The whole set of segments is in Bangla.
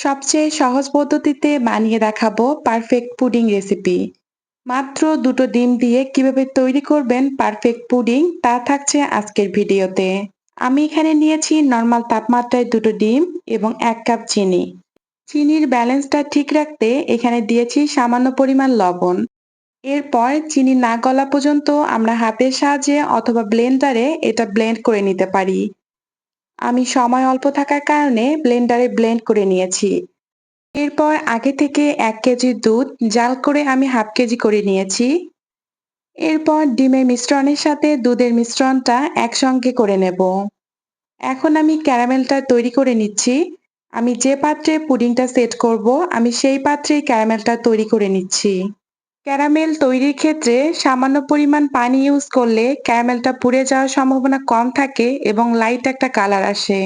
সবচেয়ে সহজ পদ্ধতিতে বানিয়ে দেখাবো পারফেক্ট পুডিং রেসিপি মাত্র দুটো ডিম দিয়ে কীভাবে তৈরি করবেন পারফেক্ট পুডিং তা থাকছে আজকের ভিডিওতে। আমি এখানে নিয়েছি নর্মাল তাপমাত্রায় দুটো ডিম এবং এক কাপ চিনি। চিনির ব্যালেন্সটা ঠিক রাখতে এখানে দিয়েছি সামান্য পরিমাণ লবণ। এরপর চিনি না গলা পর্যন্ত আমরা হাতের সাহায্যে অথবা ব্লেন্ডারে এটা ব্লেন্ড করে নিতে পারি। আমি সময় অল্প থাকার কারণে ব্লেন্ডারে ব্লেন্ড করে নিয়েছি। এরপর আগে থেকে এক কেজি দুধ জাল করে আমি হাফ কেজি করে নিয়েছি। এরপর ডিমের মিশ্রণের সাথে দুধের মিশ্রণটা একসঙ্গে করে নেব। এখন আমি ক্যারামেলটা তৈরি করে নিচ্ছি। আমি যে পাত্রে পুডিংটা সেট করব, আমি সেই পাত্রেই ক্যারামেলটা তৈরি করে নিচ্ছি। ক্যারামেল তৈরির ক্ষেত্রে সামান্য পরিমাণ পানি ইউজ করলে ক্যারামেলটা পুড়ে যাওয়ার সম্ভাবনা কম থাকে এবং লাইট একটা কালার আসে।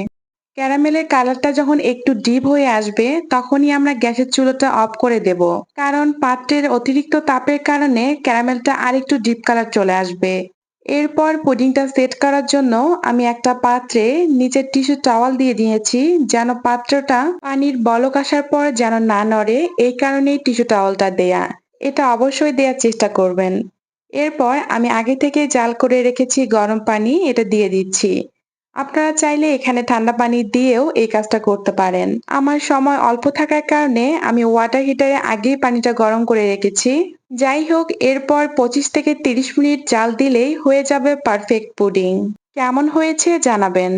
ক্যারামেলের কালারটা যখন একটু ডিপ হয়ে আসবে, তখনই আমরা গ্যাসের চুলোটা অফ করে দেব। কারণ পাত্রের অতিরিক্ত তাপের কারণে ক্যারামেলটা আরেকটু ডিপ কালার চলে আসবে। এরপর পুডিংটা সেট করার জন্য আমি একটা পাত্রে নিচের টিস্যু টাওয়াল দিয়ে দিয়েছি, যেন পাত্রটা পানির বলক আসার পর যেন না নড়ে। এই কারণেই টিস্যু টাওয়ালটা দেয়া। এটা অবশ্যই দেওয়ার চেষ্টা করবেন। এরপর আমি আগে থেকে জাল করে রেখেছি গরম পানি, এটা দিয়ে দিচ্ছি। আপনারা চাইলে এখানে ঠান্ডা পানি দিয়েও এই কাজটা করতে পারেন। আমার সময় অল্প থাকার কারণে আমি ওয়াটার হিটারে আগেই পানিটা গরম করে রেখেছি। যাই হোক, এরপর পঁচিশ থেকে তিরিশ মিনিট জাল দিলেই হয়ে যাবে পারফেক্ট পুডিং কেমন হয়েছে জানাবেন।